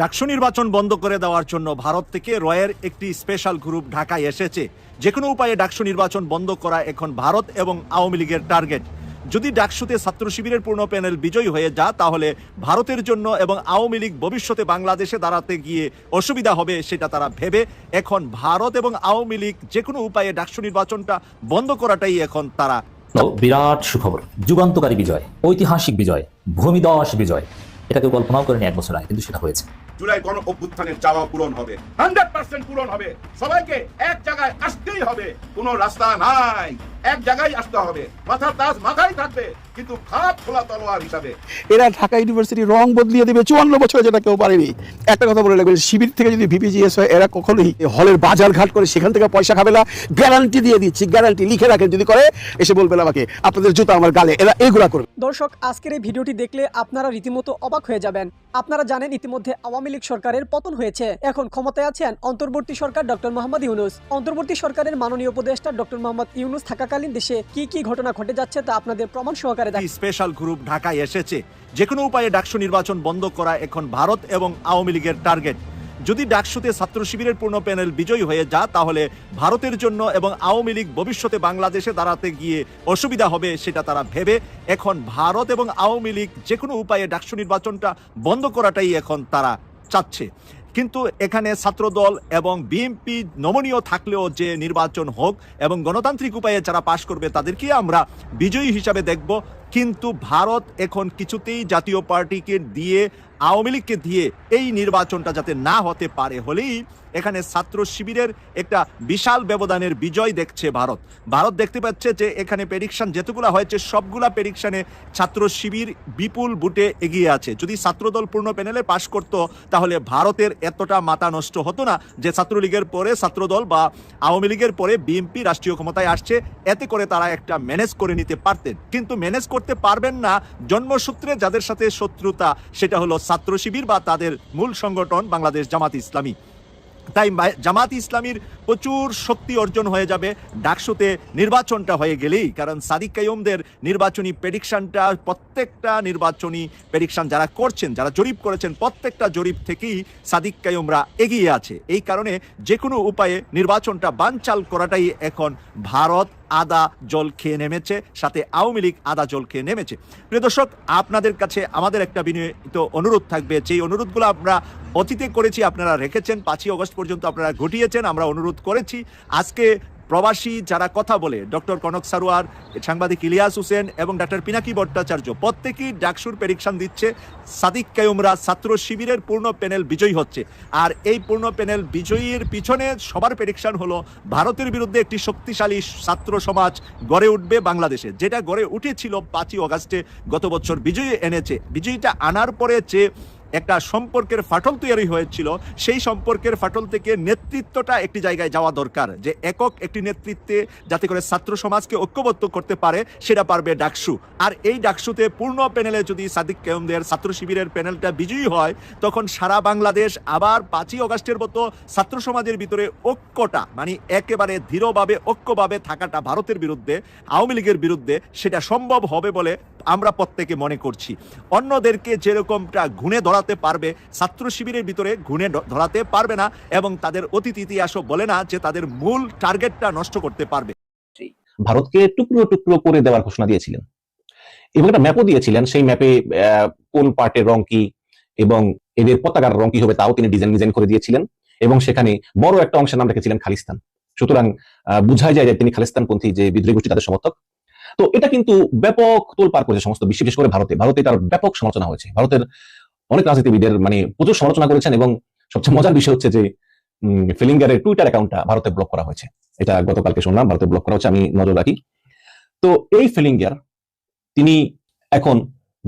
ডাকসু নির্বাচন বন্ধ করে দেওয়ার জন্য ভারত থেকে রয়ের একটি স্পেশাল গ্রুপ ঢাকায় এসেছে। যে কোনো উপায়ে ডাকসু নির্বাচন বন্ধ করা এখন ভারত এবং আওয়ামী লীগের টার্গেট। যদি ডাকসুতে ছাত্র শিবিরের পূর্ণ প্যানেল বিজয়ী হয়ে যা তাহলে ভারতের জন্য এবং আওয়ামী লীগ ভবিষ্যতে বাংলাদেশে দাঁড়াতে গিয়ে অসুবিধা হবে সেটা তারা ভেবে এখন ভারত এবং আওয়ামী লীগ যে কোনো উপায়ে ডাকসু নির্বাচনটা বন্ধ করাটাই এখন তারা বিরাট সুখবর। যুগান্তকারী বিজয়, ঐতিহাসিক বিজয়, ভূমিদশ বিজয়। এটা কেউ কল্পনাও করেনি এক বছর আগে, কিন্তু সেটা হয়েছে। জুলাই গণ অভ্যুত্থানের চাওয়া পূরণ হবে। হান্ড্রেড পার্সেন্ট পূরণ হবে। সবাইকে এক জায়গায় আসতেই হবে। কোনো রাস্তা নাই। এক জায়গায় আসতে হবে। মাথার তাজ মাথায় থাকবে। কিন্তু খারাপ খোলা তলোয়ার হিসাবে। এরা ঢাকা ইউনিভার্সিটি রং বদলিয়ে দেবে। চুয়ান্ন বছরে যেটা কেউ পারেনি। একটা কথা বলে রাখবেন শিবির থেকে যদি ভিপিজিএস হয় এরা কখনোই হলের বাজার ঘাট করে সেখান থেকে পয়সা খাবে না। গ্যারান্টি দিয়ে দিচ্ছি গ্যারান্টি লিখে রাখেন যদি করে এসে বলবেন আমাকে আপনাদের জুতো আমার গালে। এরা এগুলা করবে। দর্শক আজকের এই ভিডিওটি দেখলে আপনারা রীতিমতো অবাক হয়ে যাবেন। আপনারা জানেন ইতিমধ্যে আওয়ামী লীগ সরকারের পতন হয়েছে। এখন ক্ষমতায় আছেন অন্তর্বর্তী সরকার ডক্টর মোহাম্মদ ইউনুস। অন্তর্বর্তী সরকারের মাননীয় উপদেষ্টা ডক্টর মোহাম্মদ ইউনুস থাকাকালীন দেশে কি কি ঘটনা ঘটে যাচ্ছে তা আপনাদের প্রমাণ সহকারে স্পেশাল গ্রুপ ঢাকায় এসেছে। যে কোনো উপায়ে ডাকসু নির্বাচন বন্ধ করা এখন ভারত এবং আওয়ামী লীগের টার্গেট যদি ডাকসুতে ছাত্র শিবিরের পূর্ণ প্যানেল বিজয়ী হয়ে যা তাহলে ভারতের জন্য এবং আওয়ামী লীগ ভবিষ্যতে বাংলাদেশে দাঁড়াতে গিয়ে অসুবিধা হবে সেটা তারা ভেবে এখন ভারত এবং আওয়ামী লীগ যে কোনো উপায়ে ডাকসু নির্বাচনটা বন্ধ করাটাই এখন তারা চাচ্ছে। কিন্তু এখানে ছাত্রদল এবং বিএনপি নমনীয় থাকলেও যে নির্বাচন হোক এবং গণতান্ত্রিক উপায়ে যারা পাশ করবে তাদেরকে আমরা বিজয়ী হিসাবে দেখব। কিন্তু ভারত এখন কিছুতেই জাতীয় পার্টিকে দিয়ে, আওয়ামী লীগকে দিয়ে এই নির্বাচনটা যাতে না হতে পারে হলেই এখানে ছাত্র শিবিরের একটা বিশাল ব্যবধানের বিজয় দেখছে ভারত। ভারত দেখতে পাচ্ছে যে এখানে প্রেডিকশন যেতগুলা হয়েছে, সবগুলা প্রেডিকশনে ছাত্র শিবির বিপুল বুটে এগিয়ে আছে। যদি ছাত্রদল পূর্ণ প্যানেলে পাশ করতো, তাহলে ভারতের এতটা মাথা নষ্ট হতো না যে ছাত্রলীগের পরে ছাত্রদল বা আওয়ামী লীগের পরে বিএনপি রাষ্ট্রীয় ক্ষমতায় আসছে, এতে করে তারা একটা ম্যানেজ করে নিতে পারতেন। কিন্তু ম্যানেজ করতে পারবেন না জন্মসূত্রে যাদের সাথে শত্রুতা, সেটা হলো ছাত্র শিবির বা তাদের মূল সংগঠন বাংলাদেশ জামাত ইসলামী। তাই জামাত ইসলামীর প্রচুর শক্তি অর্জন হয়ে যাবে। ডাকসুতে নির্বাচনটা হয়ে গেলেই, কারণ সাদিক কাইমদের নির্বাচনী প্রেডিকশনটা প্রত্যেকটা নির্বাচনী প্রেডিকশন যারা করছেন, যারা জরিপ করেছেন, প্রত্যেকটা জরিপ থেকেই সাদিক কাইমরা এগিয়ে আছে। এই কারণে যে কোনো উপায়ে নির্বাচনটা বানচাল করাটাই এখন ভারত আদা জল খেয়ে নেমেছে, সাথে আওয়ামী লীগ আদা জল খেয়ে নেমেছে। প্রিয় দর্শক, আপনাদের কাছে আমাদের একটা বিনীত অনুরোধ থাকবে। যেই অনুরোধগুলো আমরা অতীতে করেছি, আপনারা রেখেছেন, পাঁচই অগস্ট পর্যন্ত আপনারা ঘটিয়েছেন, আমরা অনুরোধ করেছি। আজকে প্রবাসী যারা কথা বলে, ডক্টর কনক সারোয়ার, সাংবাদিক ইলিয়াস হোসেন এবং ডক্টর পিনাকি ভট্টাচার্য, প্রত্যেকেই ডাকসুর প্রেডিকশন দিচ্ছে। সাদিক কায়ুমরা ছাত্র শিবিরের পূর্ণ প্যানেল বিজয়ী হচ্ছে। আর এই পূর্ণ প্যানেল বিজয়ীর পিছনে সবার প্রেডিকশন হলো, ভারতের বিরুদ্ধে একটি শক্তিশালী ছাত্র সমাজ গড়ে উঠবে বাংলাদেশে। যেটা গড়ে উঠেছিল পাঁচই অগাস্টে গত বছর বিজয়ী এনেছে। বিজয়ীটা আনার পরে যে একটা সম্পর্কের ফাটল তৈরি হয়েছিল। সেই সম্পর্কের ফাটল থেকে নেতৃত্বটা একটি জায়গায় যাওয়া দরকার। যে একক একটি নেতৃত্বে যাতে করে ছাত্র সমাজকে ঐক্যবদ্ধ করতে পারে, সেটা পারবে ডাকসু। আর এই ডাকসুতে পূর্ণ প্যানেলে যদি সাদিক কেমদের ছাত্র শিবিরের প্যানেলটা বিজয়ী হয়, তখন সারা বাংলাদেশ আবার পাঁচই অগাস্টের মতো ছাত্র সমাজের ভিতরে ঐক্যটা মানে একেবারে দৃঢ়ভাবে ঐক্যভাবে থাকাটা ভারতের বিরুদ্ধে, আওয়ামী লীগের বিরুদ্ধে, সেটা সম্ভব হবে বলে আমরা প্রত্যেকে মনে করছি। অন্যদেরকে যেরকমটা ঘুণে ধরাতে পারবে, ছাত্র শিবিরের ভিতরে ঘুণে ধরাতে পারবে না এবং তাদের অতীত ইতিহাসও বলে না যে তাদের মূল টার্গেটটা নষ্ট করতে পারবে। ভারতকে টুকরো টুকরো করে দেওয়ার ঘোষণা দিয়েছিলেন। এবং একটা ম্যাপও দিয়েছিলেন, সেই ম্যাপে কোন পার্টের রং কি এবং এদের পতাকার রং কি হবে তাও তিনি ডিজাইন ডিজাইন করে দিয়েছিলেন এবং সেখানে বড় একটা অংশের নাম রেখেছিলেন খালিস্তান। সুতরাং বোঝাই যায় যে তিনি খালিস্তানপন্থী যে বিদ্রোহী গোষ্ঠী তাদের সমর্থক। তো এটা কিন্তু ব্যাপক তোল পার করেছে সমস্ত বিশ্ব, বিশেষ করে ভারতে। ভারতে তার ব্যাপক সমালোচনা হয়েছে। ভারতের অনেক রাজনীতিবিদের মানে প্রচুর সমালোচনা করেছেন এবং সবচেয়ে মজার বিষয় হচ্ছে যে ফিলিঙ্গারের টুইটার অ্যাকাউন্টটা ভারতে ব্লক করা হয়েছে। এটা গতকালকে শুনলাম, ভারতে ব্লক করা হচ্ছে আমি নজর রাখি। তো এই ফিলিঙ্গার তিনি এখন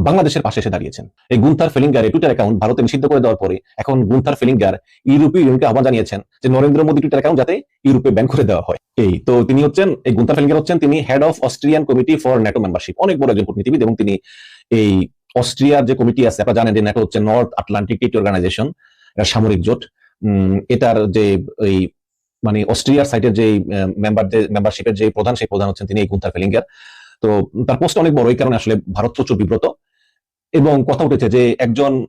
বাংলাদেশের পাশে এসে দাঁড়িয়েছেন। এই গুন্থার ফিলিঙ্গার টুইটার অ্যাকাউন্ট ভারতে নিষিদ্ধ করে দেওয়ার পরে এখন গুন্থার ফিলিঙ্গার ইউরোপীয় ইউনিয়নকে আহ্বান জানিয়েছেন যে নরেন্দ্র মোদী টুইটার অ্যাকাউন্ট যাতে ইউরোপে ব্যান করে দেওয়া হয়। এই, তো তিনি হচ্ছেন, এই গুন্থার ফিলিঙ্গার হচ্ছেন তিনি head of Austrian committee for NATO membership অনেক বড় একজন কূটনীতিবিদ এবং তিনি এই অস্ট্রিয়ার যে কমিটি আছে, আপনারা জানেন যে ন্যাটো হচ্ছে নর্থ আটলান্টিক ট্রিটি অর্গানাইজেশন সামরিক জোট। এটার যে এই মানে অস্ট্রিয়ার সাইটের যে মেম্বার মেম্বারশিপের যে প্রধান, সেই প্রধান হচ্ছেন তিনি এই গুন্থার ফিলিঙ্গার। তো তার পোস্ট অনেক বড়, এই কারণে আসলে ভারত প্রচুর বিব্রত। এবং কথা উঠেছে যে একজন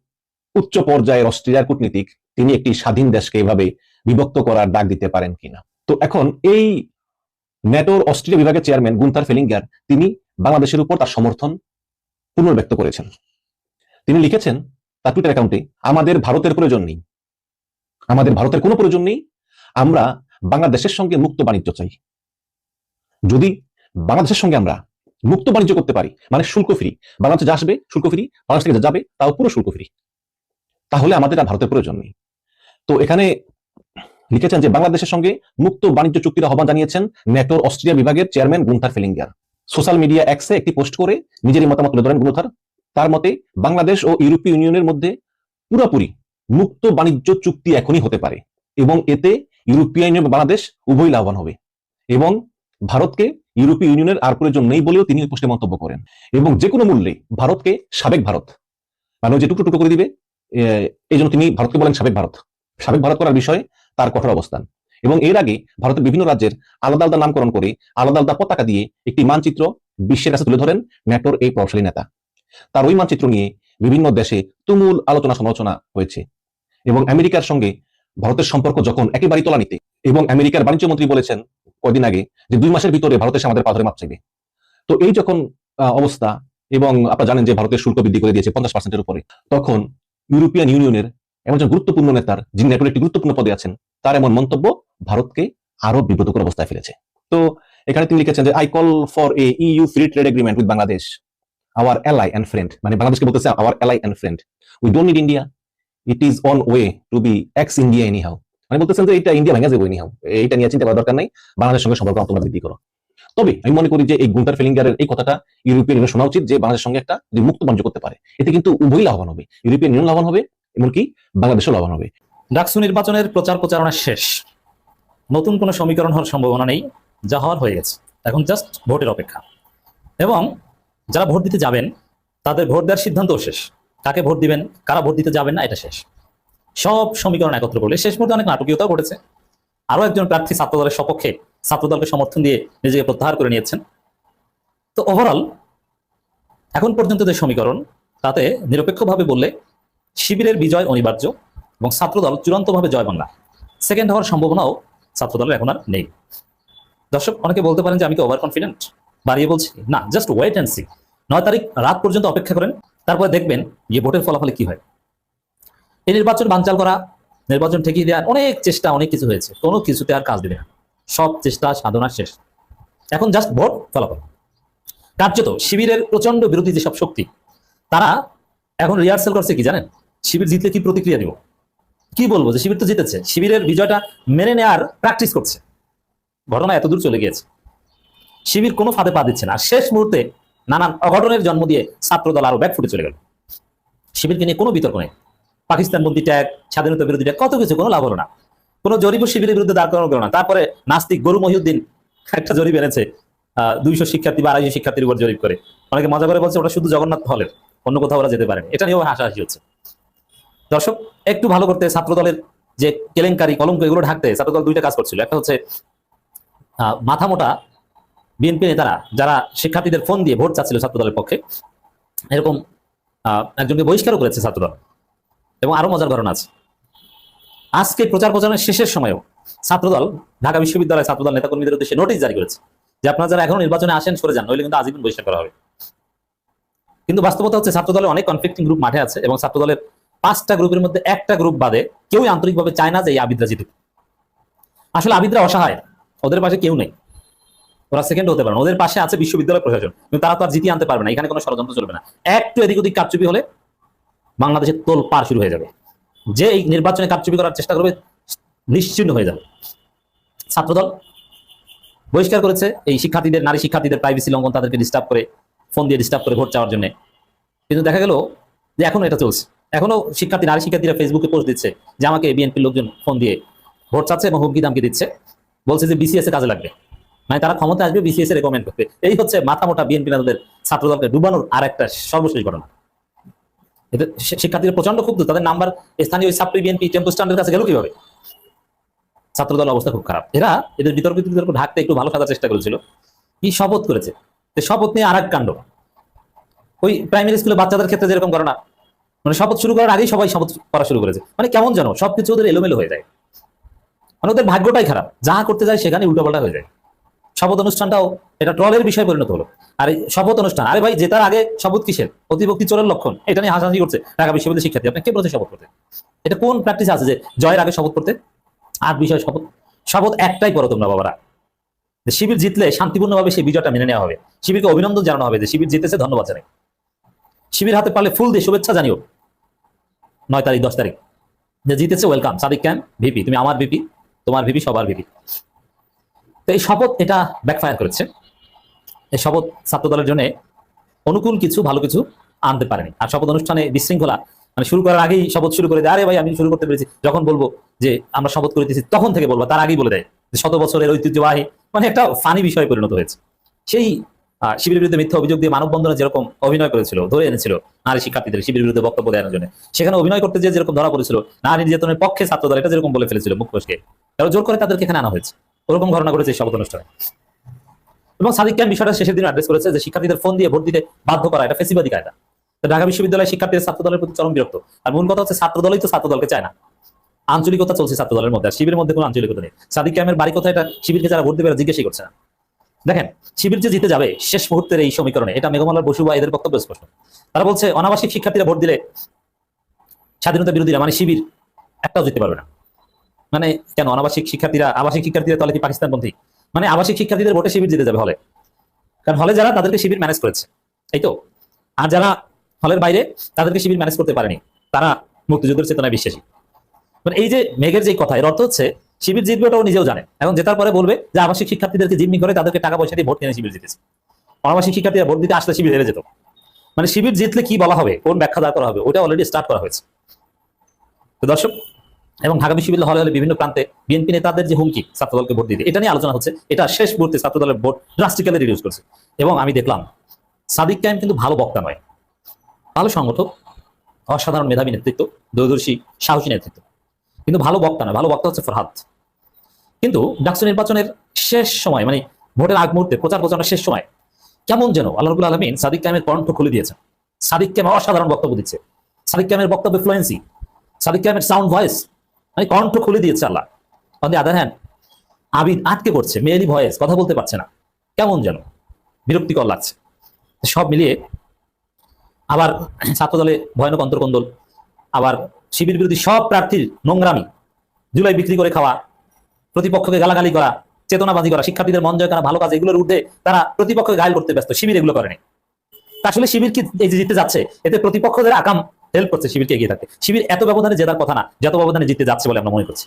উচ্চ পর্যায়ের অস্ট্রেলিয়ার কূটনীতিক, তিনি একটি স্বাধীন দেশকে এভাবে বিভক্ত করার ডাক দিতে পারেন কিনা। তো এখন এই ন্যাটোর অস্ট্রেলিয়া বিভাগের চেয়ারম্যান গুন্থার ফেলিঙ্গার, তিনি বাংলাদেশের উপর তার সমর্থন পুনর্ব্যক্ত করেছেন। তিনি লিখেছেন তার টুইটার অ্যাকাউন্টে আমাদের ভারতের প্রয়োজন নেই। আমাদের ভারতের কোনো প্রয়োজন নেই। আমরা বাংলাদেশের সঙ্গে মুক্ত বাণিজ্য চাই। যদি বাংলাদেশের সঙ্গে আমরা মুক্ত বাণিজ্য করতে পারি মানে শুল্ক ফ্রি বাংলাদেশে যা আসবে, শুল্ক ফ্রি বাংলাদেশ থেকে যা যাবে, তাও পুরো শুল্ক ফ্রি তাহলে আমাদের আর ভারতের প্রয়োজন নেই। তো এখানে লিখেছেন যে বাংলাদেশের সঙ্গে মুক্ত বাণিজ্য চুক্তির আহ্বান জানিয়েছেন ন্যাটোর অস্ট্রেলিয়া বিভাগের chairman Gunther Fehlinger social media এক্সে একটি পোস্ট করে নিজেরই মতামত তুলে ধরেন গুন্থার। তার মতে, বাংলাদেশ ও ইউরোপীয় ইউনিয়নের মধ্যে পুরোপুরি মুক্ত বাণিজ্য চুক্তি এখনই হতে পারে এবং এতে ইউরোপীয় ইউনিয়ন বাংলাদেশ উভয় লাভবান হবে এবং ভারতকে ইউরোপীয় ইউনিয়নের আর প্রয়োজন নেই বলেও তিনি ওই পোস্টে মন্তব্য করেন। এবং যে কোনো মূল্যে ভারতকে সাবেক ভারত। মানে যে টুকরো টুকরো করে দিবে এই জন্য তিনি ভারতকে বলেন সাবেক ভারত। সাবেক ভারত করার বিষয়ে তার কঠোর অবস্থান। এবং এর আগে ভারতের বিভিন্ন রাজ্যের আলাদা আলাদা নামকরণ করে আলাদা আলাদা পতাকা দিয়ে একটি মানচিত্র বিশ্বের কাছে তুলে ধরেন ন্যাটোর এই প্রভাবশালী নেতা। তার ওই মানচিত্র নিয়ে বিভিন্ন দেশে তুমুল আলোচনা সমালোচনা হয়েছে। এবং আমেরিকার সঙ্গে ভারতের সম্পর্ক যখন একেবারেই তলানিতে, এবং আমেরিকার বাণিজ্য মন্ত্রী বলেছেন কদিন আগে যে দুই মাসের ভিতরে ভারতের আমাদের পাথরে মাপ চাইবে। তো এই যখন অবস্থা এবং আপনারা জানেন যে ভারতের শুল্ক বৃদ্ধি করে দিয়েছে পঞ্চাশ পার্সেন্টের উপরে, তখন ইউরোপিয়ান ইউনিয়নের এমন একজন গুরুত্বপূর্ণ নেতার, যিনি ন্যাটোর একটি গুরুত্বপূর্ণ পদে আছেন, তার এমন মন্তব্য ভারতকে আরও বিব্রতকর অবস্থায় ফেলেছে। তো এখানে তিনি লিখেছেন যে I call for E U free trade agreement with Bangladesh our ally and friend মানে বাংলাদেশকে বলতেছে our ally and friend we don't need India it is on way to be ex India anyhow মানে বলতেছেন যে এটা India ভেঙে যাব any how এইটা নিয়ে চিন্তা করার দরকার নাই। বাংলাদেশের সঙ্গে সম্পর্ক তোমরা বৃদ্ধি করো। তবে আমি মনে করি যে এই গুন্টার ফিলিঙ্গারের এই কথাটা ইউরোপিয়ান ইউনিয়ন শোনা উচিত যে বাংলাদেশের সঙ্গে একটা যদি মুক্ত বাণিজ্য করতে পারে। এতে কিন্তু উভয়ই লাভবান হবে। ইউরোপিয়ান ইউনিয়ন লাভবান হবে, এমনকি বাংলাদেশও লাভবান হবে। ডাকসু নির্বাচনের প্রচার প্রচারণা শেষ। নতুন কোনো সমীকরণ হওয়ার সম্ভাবনা নেই, যা হওয়ার হয়ে গেছে। এখন জাস্ট ভোটের অপেক্ষা। এবং যারা ভোট দিতে যাবেন, তাদের ভোট দেওয়ার সিদ্ধান্তও শেষ। কাকে ভোট দিবেন, কারা ভোট দিতে যাবেন না, এটা শেষ। সব সমীকরণ একত্র করলে শেষ মুহূর্তে অনেক নাটকীয়তাও ঘটেছে। আরও একজন প্রার্থী ছাত্রদলের সপক্ষে ছাত্রদলকে সমর্থন দিয়ে নিজেকে প্রত্যাহার করে নিয়েছেন। তো ওভারঅল এখন পর্যন্ত যে সমীকরণ, তাতে নিরপেক্ষভাবে বললে শিবিরের বিজয় অনিবার্য এবং ছাত্রদল চূড়ান্তভাবে জয় বাংলা। সেকেন্ড হওয়ার সম্ভাবনাও ছাত্রদলের এখন আর নেই। দর্শক, অনেকে বলতে পারেন যে আমি কি ওভার কনফিডেন্ট বাড়িয়ে বলছি, না জাস্ট ওয়েট অ্যান্ড সি নয় তারিখ রাত পর্যন্ত অপেক্ষা করেন, তারপরে দেখবেন যে ভোটের ফলাফলে কি হয়। এই নির্বাচন বানচাল করা, নির্বাচন ঠেকিয়ে দেওয়ার অনেক চেষ্টা, অনেক কিছু হয়েছে। কোনো কিছুতে আর কাজ দেবে না। সব চেষ্টা, সাধনা শেষ। এখন জাস্ট ভোট ফলাফল। কার্যত শিবিরের প্রচণ্ড বিরোধী যেসব শক্তি, তারা এখন রিহার্সেল করছে কি জানেন? শিবির জিতলে কি প্রতিক্রিয়া দিব? কি বলব যে শিবির তো জিতেছে। শিবিরের বিজয়টা মেনে নেওয়ার প্র্যাকটিস করছে। ঘটনা এতদূর চলে গিয়েছে। শিবির কোনো ফাঁদে পা দিচ্ছে না। শেষ মুহূর্তে নানান অঘটনের জন্ম দিয়ে ছাত্রদল আরও ব্যাক ফুটে চলে গেল। শিবিরকে নিয়ে কোনো বিতর্ক নেই। পাকিস্তান বন্দী ট্যাগ, স্বাধীনতা বিরোধী ট্যাগ, কত কিছু, কোনো লাভ হলো না। কোনো জরিপ শিবিরের বিরুদ্ধে দাঁড় করানো গেল না। তারপরে নাস্তিক গরু মহিউদ্দিন একটা জরিপ এনেছে দুইশো শিক্ষার্থী বা আড়াইশো শিক্ষার্থীর উপর জরিপ করে। অনেকে মজা করে বলছে ওটা শুধু জগন্নাথ হলের, অন্য কোথাও ওরা যেতে পারেনি। এটা নিয়েও হাসাহাসি হচ্ছে। দর্শক, একটু ভালো করতে ছাত্র দলের যে কেলেঙ্কারি, কলঙ্ক, এগুলো ঢাকতে ছাত্র দল দুইটা কাজ করছিল। একটা হচ্ছে মাথা মোটা বিএনপি নেতারা, যারা শিক্ষার্থীদের ফোন দিয়ে ভোট চাচ্ছিল ছাত্র দলের পক্ষে, এরকম একজনকে বহিষ্কারও করেছে ছাত্রদল। এবং আরও মজার ঘটনা আছে। আজকে প্রচার প্রচারের শেষের সময়ও ছাত্রদল, ঢাকা বিশ্ববিদ্যালয় ছাত্রদল নেতাকর্মীদের উদ্দেশ্যে নোটিশ জারি করেছে যে আপনারা যারা এখনও নির্বাচনে আসেন, সরে যান, নইলে কিন্তু আজীবন বহিষ্কার করা হবে। কিন্তু বাস্তবতা হচ্ছে ছাত্রদলের অনেক কনফ্লিক্টিং গ্রুপ মাঠে আছে এবং ছাত্রদলের পাঁচটা গ্রুপের মধ্যে একটা গ্রুপ বাদে কেউই আন্তরিকভাবে চায় না যে এই আবিদরা জিতুক। আসলে আবিদরা অসহায়, ওদের পাশে কেউ নেই। ওরা সেকেন্ড হতে পারে ওদের পাশে আছে বিশ্ববিদ্যালয় প্রশাসন, কিন্তু তারা তো আর জিতিয়ে আনতে পারবে না। এখানে কোনো ষড়যন্ত্র চলবে না। একটু এদিক ওদিক কারচুপি হলে বাংলাদেশের তোল পার শুরু হয়ে যাবে। যে এই নির্বাচনে কারচুপি করার চেষ্টা করবে, নিশ্চিন্ন হয়ে যাবে। ছাত্রদল বহিষ্কার করেছে, এই শিক্ষার্থীদের, নারী শিক্ষার্থীদের প্রাইভেসি লঙ্ঘন তাদেরকে ডিস্টার্ব করে, ফোন দিয়ে ডিস্টার্ব করে ভোট চাওয়ার জন্য। কিন্তু দেখা গেল যে এখনও এটা চলছে। এখনও শিক্ষার্থী, নারী শিক্ষার্থীরা ফেসবুকে পোস্ট দিচ্ছে যে আমাকে বিএনপির লোকজন ফোন দিয়ে ভোট চাচ্ছে এবং হুমকি দামকে দিচ্ছে। বলছে যে বিসিএস এ কাজে লাগবে। মানে তারা ক্ষমতা আসবে বিসিএস এ রেকমেন্ড করবে। এই হচ্ছে মাথা মোটা বিএনপি নেতাদের, ছাত্রদলকে ডুবানোর আর একটা সর্বশেষ ঘটনা। এতে শি- শিক্ষার্থীরা প্রচণ্ড ক্ষুব্ধ, তাদের নাম্বার স্থানীয় সাপ্লি বিএনপি টেম্পো স্ট্যান্ডের কাছে গেল কীভাবে? ছাত্রদল অবস্থা খুব খারাপ। এরা এদের বিতর্ক বিতর্ক ঢাকতে একটু ভালো সাজার চেষ্টা করেছিল। কি শপথ করেছে? শপথ নিয়ে আর কাণ্ড। ওই প্রাইমারি স্কুলে বাচ্চাদের ক্ষেত্রে যেরকম ঘটনা মানে শপথ শুরু করার আগেই সবাই শপথ করা শুরু করেছে। মানে কেমন যেন সবকিছু ওদের এলোমেলো হয়ে যায়। মানে ওদের ভাগ্যটাই খারাপ। যা করতে যায় সেখানে উল্টোপাল্টা হয়ে যায়। শপথ অনুষ্ঠানটাও এটা ট্রলের বিষয় পরিণত হলো। আর শপথ অনুষ্ঠান, আরে ভাই, জেতার আগে শপথ কিসের? অতিভক্তি চোরের লক্ষণ, এটা নিয়ে হাসাহাসি করছে ঢাকা বিশ্ববিদ্যালয়ের শিক্ষার্থী আপনি কে বলছে শপথ করতে? এটা কোন প্র্যাকটিস আছে যে জয়ের আগে শপথ করতে? আর বিষয় শপথ শপথ একটাই করো তোমরা বাবারা। শিবির জিতলে শান্তিপূর্ণভাবে সেই বিজয়টা মেনে নেওয়া হবে। শিবিরকে অভিনন্দন জানানো হবে যে শিবির জিতেছে, ধন্যবাদ জানাই। শিবির হাতে পারলে ফুল দিয়ে শুভেচ্ছা জানিও। নয় তারিখ, দশ তারিখ। যে জিতেছে ওয়েলকাম সাদিক ক্যান, ভিপি। তুমি আমার ভিপি, তোমার ভিপি, সবার ভিপি। তো এই শপথ এটা ব্যাকফায়ার করেছে। এই শপথ ছাত্র দলের জন্য অনুকূল কিছু ভালো কিছু আনতে পারেনি। আর শপথ অনুষ্ঠানে বিশৃঙ্খলা মানে শুরু করার আগেই শপথ শুরু করে দেয় আরে ভাই আমি শুরু করতে পেরেছি। যখন বলব যে আমরা শপথ করিতেছি তখন থেকে বলব তার আগেই বলে দেয় যে শত বছরের ঐতিহ্যবাহী মানে একটা ফানি বিষয়ে পরিণত হয়েছে। সেই আহ, শিবিরের বিরুদ্ধে মিথ্যা অভিযোগ দিয়ে মানববন্ধনে যেরকম অভিনয় করেছিল ধরে এনেছিল নারী শিক্ষার্থীদের শিবিরের বিরুদ্ধে বক্তব্য দেওয়ার জন্য সেখানে অভিনয় করতে যে যেরকম ধরা পড়েছিল নারী নির্যাতনের পক্ষে ছাত্রদল এটা যেরকম বলে ফেলেছিল মুখোশকে তারা জোর করে তাদেরকে এখানে আনা হয়েছে। ওরকম ঘটনা ঘটেছে শপথ অনুষ্ঠানে এবং সাদিক ক্যাম বিষয়টা শেষের দিন অ্যাড্রেস করেছে যে শিক্ষার্থীদের ফোন দিয়ে ভোট দিতে বাধ্য করা, এটা ফেসিবাদী কায়দা। ঢাকা বিশ্ববিদ্যালয়ের শিক্ষার্থীদের ছাত্র দলের প্রতি চরম বিরক্ত। আর মূল কথা হচ্ছে ছাত্র দলই তো ছাত্র দলকে চায় না। আঞ্চলিকতা চলছে ছাত্র দলের মধ্যে শিবিরের মধ্যে কোনো আঞ্চলিকতা নেই। সাদিক ক্যামের বাড়ি কোথায় এটা শিবিরকে যারা ভোট দেবে জিজ্ঞাসাই করছে না। দেখেন, শিবির যে জিতে যাবে শেষ মুহূর্তের এই সমীকরণে, এটা মেঘমালার বসু বা এদের বক্তব্য স্পষ্ট। তারা বলছে, অনাবাসিক শিক্ষার্থীরা ভোট দিলে স্বাধীনতা বিরোধীরা মানে শিবির, একটাও জিততে পারবে না। মানে কেন? অনাবাসিক শিক্ষার্থীরা আবাসিক শিক্ষার্থীরা তাহলে কি পাকিস্তানপন্থী মানে আবাসিক শিক্ষার্থীদের ভোটে শিবির জিতে যাবে হলে। কারণ হলে যারা তাদেরকে শিবির ম্যানেজ করেছে। এই তো? আর যারা হলের বাইরে, তাদেরকে শিবির ম্যানেজ করতে পারেনি, তারা মুক্তিযুদ্ধের চেতনায় বিশ্বাসী। মানে এই যে মেঘের যে কথা, এর অর্থ হচ্ছে শিবির জিতবে ওটা ও নিজেও জানে। এখন জেতার পরে বলবে যে আবাসিক শিক্ষার্থীদেরকে জিম্মি করে তাদেরকে টাকা পয়সা দিয়ে ভোট নিয়ে শিবির জিতেছে। অনাবাসিক শিক্ষার্থীরা ভোট দিতে আসলে শিবির হেরে যেত। মানে শিবির জিতলে কি বলা হবে? কোন ব্যাখ্যা দাঁড় করা হবে? ওটা অলরেডি স্টার্ট করা হয়েছে। তো দর্শক এবং ঢাকা বিশ্ববিদ্যালয় হলে বিভিন্ন প্রান্তে বিএনপি নেতাদের যে হুমকি ছাত্রদলকে ভোট দিতে, এটা নিয়ে আলোচনা হচ্ছে। এটা শেষ মুহূর্তে ছাত্রদলের ভোট ড্রাস্টিক্যালি রিডিউস করছে। এবং আমি দেখলাম, সাদিক কায়েম কিন্তু ভালো বক্তা নয়। ভালো সংগঠক, অসাধারণ মেধাবী নেতৃত্ব, দূরদর্শী, সাহসী নেতৃত্ব। কিন্তু ভালো বক্তা নয়, ভালো বক্তা হচ্ছে ফরহাদ। কিন্তু ডাকসু নির্বাচনের শেষ সময় মানে ভোটের আগ মুহূর্তে, প্রচার প্রচারণার শেষ সময়, কেমন যেন আল্লাহ রবুল আলমিন সাদিক কায়েমের কণ্ঠ খুলে দিয়েছেন। সাদিক কায়েম অসাধারণ বক্তব্য দিচ্ছে। সাদিক কায়েমের বক্তব্য ফ্লুয়েন্সি সাদিক কায়েমের সাউন্ড ভয়েস মানে কণ্ঠ খুলে দিয়েছে Allah. On the other hand. Abid আটকে পড়ছে, মেয়েলি ভয়েস, কথা বলতে পারছে না। কেমন যেন বিরক্তিকর লাগছে। সব মিলিয়ে আবার ছাত্রদলে ভয়ানক অন্তর্কন্দল, আবার শিবির বিরোধী সব প্রার্থীর নোংরামি জুলাই বিক্রি করে খাওয়া, প্রতিপক্ষকে গালাগালি করা চেতনাবাদী করা, শিক্ষার্থীদের মন জয় করা, ভালো কাজ, এগুলোর ঊর্ধ্বে তারা প্রতিপক্ষকে ঘায়ল করতে ব্যস্ত, শিবির এগুলো করেনি। আসলে শিবির কি এই যে জিতে যাচ্ছে, এতে প্রতিপক্ষদের আকাম হেল্প করছে শিবিরকে এগিয়ে থাকতে। শিবির এত ব্যবধানে জেতার কথা না, যত ব্যবধানে জিতে যাচ্ছে বলে আমরা মনে করছি।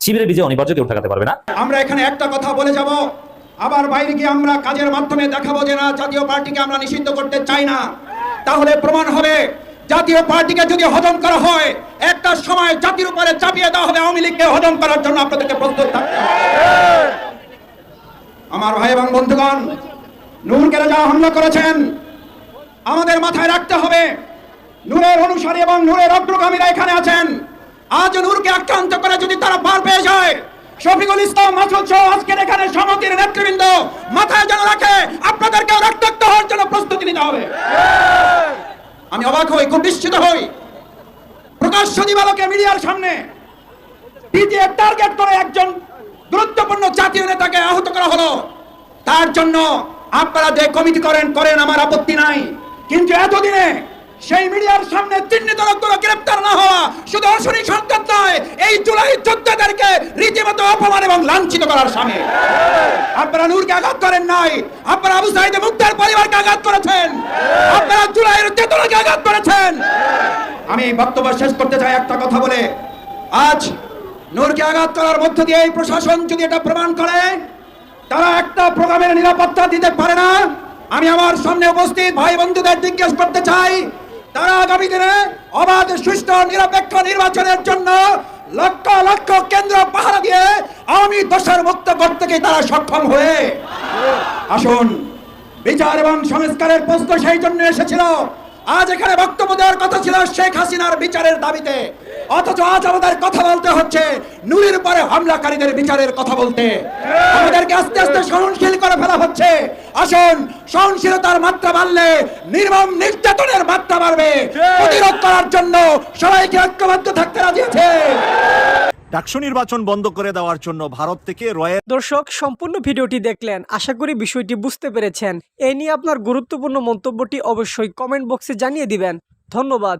শিবিরের বিজয় অনিবার্য কেউ ঠেকাতে পারবে না। আমরা এখানে একটা কথা বলে যাব, আবার বাইরে গিয়ে আমরা কাজের মাধ্যমে দেখাবো যে না, জাতীয় পার্টিকে আমরা নিষিদ্ধ করতে চাই না। তাহলে প্রমাণ হবে, জাতীয় পার্টিকে যদি হজম করা হয়, একটা সময় জাতির উপরে চাপিয়ে দেওয়া হবে, আওয়ামী লীগকে হজম করার জন্য আপনাদেরকে প্রস্তুত থাকতে আমার ভাই এবং বন্ধুগণ নূরকে যা হামলা করেছেন। আমাদের মাথায় রাখতে হবে নূরের অনুসারী এবং নূরের অগ্রগামীরা এখানে আছেন। আজ নূরকে আক্রান্ত করে যদি তারা পার পেয়ে যায়, শফিকুল ইসলাম, মাসুদ সহ আজকের এখানে সমিতির নেতৃবৃন্দ মাথায় যেন রাখে, আপনাদেরকেও রক্তাক্ত হওয়ার জন্য প্রস্তুতি নিতে হবে। আমি অবাক হই, খুব নিশ্চিত হই। প্রকাশ্য দিবালকে মিডিয়ার সামনে পিটিএ টার্গেট করে একজন গুরুত্বপূর্ণ জাতীয় নেতাকে আহত করা হলো। তার জন্য আপনারা যে কমিটি করেন করেন, আমার আপত্তি নাই। কিন্তু এতদিনে সেই মিডিয়ার সামনে চিহ্নিত লোকগুলো গ্রেপ্তার না হওয়া শুধু অশনি সংকেত নয়, এই জুলাই যোদ্ধাদেরকে রীতিমতো অপমান এবং লাঞ্ছিত করার সামনে আপনারা নূরকে আঘাত করেন নাই, আপনারা আবু সাইদে মুক্তার পরিবারকে আঘাত করেছেন, আপনারা জুলাইয়ের চেতনাকে আঘাত করেছেন। আমি বক্তব্য শেষ করতে চাই একটা কথা বলে, আজ নূরকে আঘাত করার মধ্য দিয়ে এই প্রশাসন যদি এটা প্রমাণ করে, তারা একটা প্রোগ্রামের নিরাপত্তা দিতে পারে না। আমি আমার সামনে উপস্থিত ভাই বন্ধুদের জিজ্ঞেস করতে চাই তারা আগামী দিনে অবাধ, সুষ্ঠু, নিরপেক্ষ নির্বাচনের জন্য লক্ষ লক্ষ কেন্দ্র পাহারা দিয়ে আওয়ামী দোষের মুক্ত করতে তারা সক্ষম হয়ে। আসুন, বিচার এবং সংস্কারের প্রশ্ন সেই জন্য এসেছিল। আজ এখানে বক্তব্য দেওয়ার কথা ছিল শেখ হাসিনার বিচারের দাবিতে। অথচ আজ আমাদের কথা বলতে হচ্ছে নুরির পরে হামলাকারীদের বিচারের কথা বলতে। আমাদেরকে আস্তে আস্তে সহনশীল করে ফেলা হচ্ছে। আসুন সহনশীলতার মাত্রা বাড়লে নির্মম নির্যাতনের মাত্রা বাড়বে। প্রতিরোধ করার জন্য সবাইকে ঐক্যবদ্ধ থাকতে রাজি আছে। ডাকসু নির্বাচন বন্ধ করে দেওয়ার জন্য ভারত থেকে রয়ের দর্শক সম্পূর্ণ ভিডিওটি দেখলেন। আশা করি বিষয়টি বুঝতে পেরেছেন। এ নিয়ে আপনার গুরুত্বপূর্ণ মন্তব্যটি অবশ্যই কমেন্ট বক্সে জানিয়ে দিবেন। ধন্যবাদ।